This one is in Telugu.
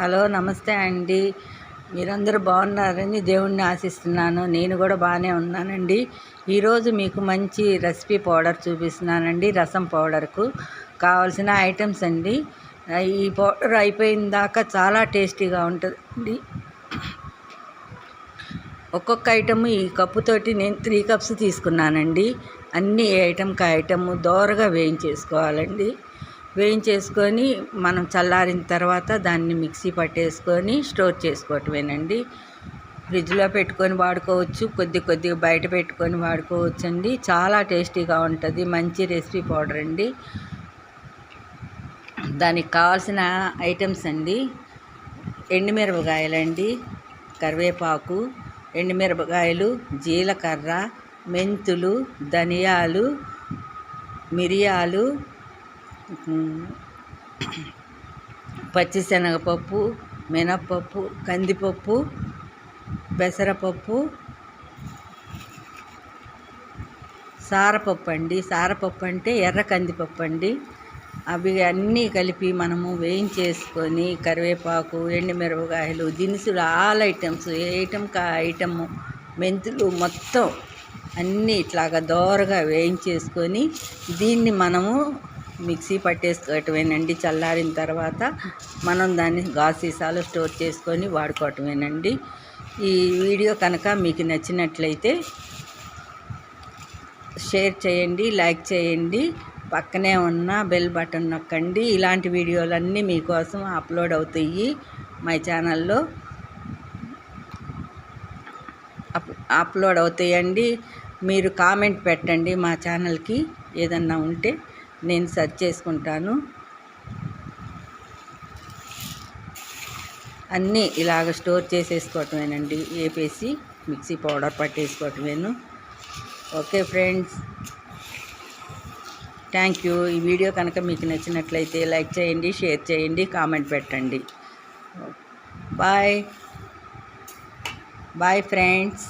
హలో నమస్తే అండి. మీరందరూ బాగున్నారని దేవుణ్ణి ఆశిస్తున్నాను. నేను కూడా బాగానే ఉన్నానండి. ఈరోజు మీకు మంచి రెసిపీ పౌడర్ చూపిస్తున్నానండి రసం పౌడర్కు. కావాల్సిన ఐటమ్స్ అండి. ఈ పౌడర్ అయిపోయిన దాకా చాలా టేస్టీగా ఉంటుందండి. ఒక్కొక్క ఐటమ్ ఈ కప్పుతోటి నేను త్రీ కప్స్ తీసుకున్నానండి. అన్ని ఐటమ్కి ఐటమ్ దోరగా వేయించేసుకోవాలండి. వేయించేసుకొని మనం చల్లారిన తర్వాత దాన్ని మిక్సీ పట్టేసుకొని స్టోర్ చేసుకోవటమేనండి. ఫ్రిడ్జ్లో పెట్టుకొని వాడుకోవచ్చు కొద్ది కొద్దిగా బయట పెట్టుకొని వాడుకోవచ్చు అండి చాలా టేస్టీగా ఉంటుంది మంచి రెసిపీ పౌడర్ అండి దానికి కావాల్సిన ఐటమ్స్ అండి. ఎండుమిరపకాయలండి కరివేపాకు ఎండుమిరపకాయలు జీలకర్ర మెంతులు ధనియాలు మిరియాలు పచ్చిశనగపప్పు మినప్పప్పు కందిపప్పు పెసరపప్పు సారపప్పు అండి. సారపప్పు అంటే ఎర్ర కందిపప్పు అండి. అవి అన్నీ కలిపి మనము వేయించేసుకొని కరివేపాకు ఎండుమిరపకాయలు దినుసులు ఆల్ ఐటమ్స్ ఏ ఐటమ్ కా ఐటము మెంతులు మొత్తం అన్నీ ఇట్లాగా దోరగా వేయించేసుకొని దీన్ని మనము మిక్సీ పట్టేసుకోవటమేనండి. చల్లారిన తర్వాత మనం దాన్ని గాజు స్టోర్ చేసుకొని వాడుకోవటమేనండి. ఈ వీడియో కనుక మీకు నచ్చినట్లయితే షేర్ చేయండి లైక్ చేయండి పక్కనే ఉన్న బెల్ బటన్ నొక్కండి. ఇలాంటి వీడియోలన్నీ మీకోసం అప్లోడ్ అవుతాయి మై ఛానల్లో. అప్లోడ్ అవుతాయండి. మీరు కామెంట్ పెట్టండి మా ఛానల్కి ఏదన్నా ఉంటే. నేను సెర్చ్ చేసుకుంటాను. అన్నీ ఇలాగ స్టోర్ చేసేసుకోవటమేనండి. వేపేసి mixie powder పట్టేసుకోవటమేను. Okay friends. Thank you ఈ వీడియో కనుక మీకు నచ్చినట్లయితే లైక్ చేయండి షేర్ చేయండి కామెంట్ పెట్టండి. Bye bye friends